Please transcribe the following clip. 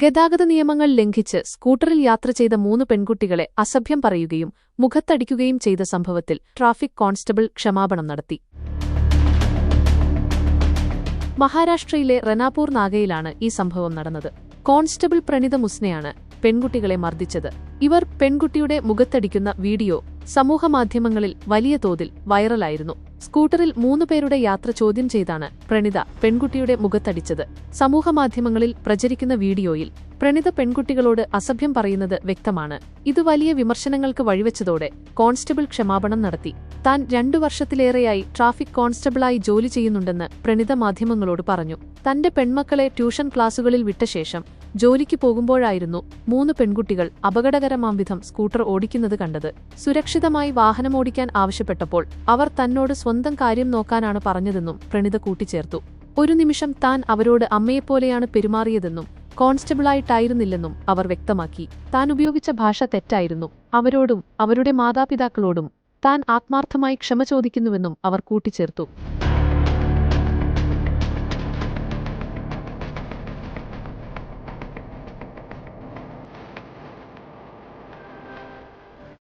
ഗതാഗത നിയമങ്ങൾ ലംഘിച്ച് സ്കൂട്ടറിൽ യാത്ര ചെയ്ത മൂന്ന് പെൺകുട്ടികളെ അസഭ്യം പറയുകയും മുഖത്തടിക്കുകയും ചെയ്ത സംഭവത്തിൽ ട്രാഫിക് കോൺസ്റ്റബിൾ ക്ഷമാപണം നടത്തി. മഹാരാഷ്ട്രയിലെ റനാപൂർ നാഗയിലാണ് ഈ സംഭവം നടന്നത്. കോൺസ്റ്റബിൾ പ്രണിത മുസ്നയാണ് പെൺകുട്ടികളെ മർദ്ദിച്ചത്. ഇവർ പെൺകുട്ടിയുടെ മുഖത്തടിക്കുന്ന വീഡിയോ സമൂഹമാധ്യമങ്ങളിൽ വലിയ തോതിൽ വൈറലായിരുന്നു. സ്കൂട്ടറിൽ മൂന്നു പേരുടെ യാത്ര ചോദ്യം ചെയ്താണ് പ്രണിത പെൺകുട്ടിയുടെ മുഖത്തടിച്ചത്. സമൂഹമാധ്യമങ്ങളിൽ പ്രചരിക്കുന്ന വീഡിയോയിൽ പ്രണിത പെൺകുട്ടികളോട് അസഭ്യം പറയുന്നത് വ്യക്തമാണ്. ഇത് വലിയ വിമർശനങ്ങൾക്ക് വഴിവെച്ചതോടെ കോൺസ്റ്റബിൾ ക്ഷമാപണം നടത്തി. താൻ രണ്ടു വർഷത്തിലേറെയായി ട്രാഫിക് കോൺസ്റ്റബിളായി ജോലി ചെയ്യുന്നുണ്ടെന്ന് പ്രണിത മാധ്യമങ്ങളോട് പറഞ്ഞു. തന്റെ പെൺമക്കളെ ട്യൂഷൻ ക്ലാസുകളിൽ വിട്ട ശേഷം ജോലിക്ക് പോകുമ്പോഴായിരുന്നു മൂന്ന് പെൺകുട്ടികൾ അപകടകരമാം വിധം സ്കൂട്ടർ ഓടിക്കുന്നത് കണ്ടത്. സുരക്ഷിതമായി വാഹനമോടിക്കാൻ ആവശ്യപ്പെട്ടപ്പോൾ അവർ തന്നോട് സ്വന്തം കാര്യം നോക്കാനാണ് പറഞ്ഞതെന്നും പ്രണിത കൂട്ടിച്ചേർത്തു. ഒരു നിമിഷം താൻ അവരോട് അമ്മയെപ്പോലെയാണ് പെരുമാറിയതെന്നും കോൺസ്റ്റബിളായിട്ടായിരുന്നില്ലെന്നും അവർ വ്യക്തമാക്കി. താൻ ഉപയോഗിച്ച ഭാഷ തെറ്റായിരുന്നു. അവരോടും അവരുടെ മാതാപിതാക്കളോടും താൻ ആത്മാർത്ഥമായി ക്ഷമ ചോദിക്കുന്നുവെന്നും അവർ കൂട്ടിച്ചേർത്തു.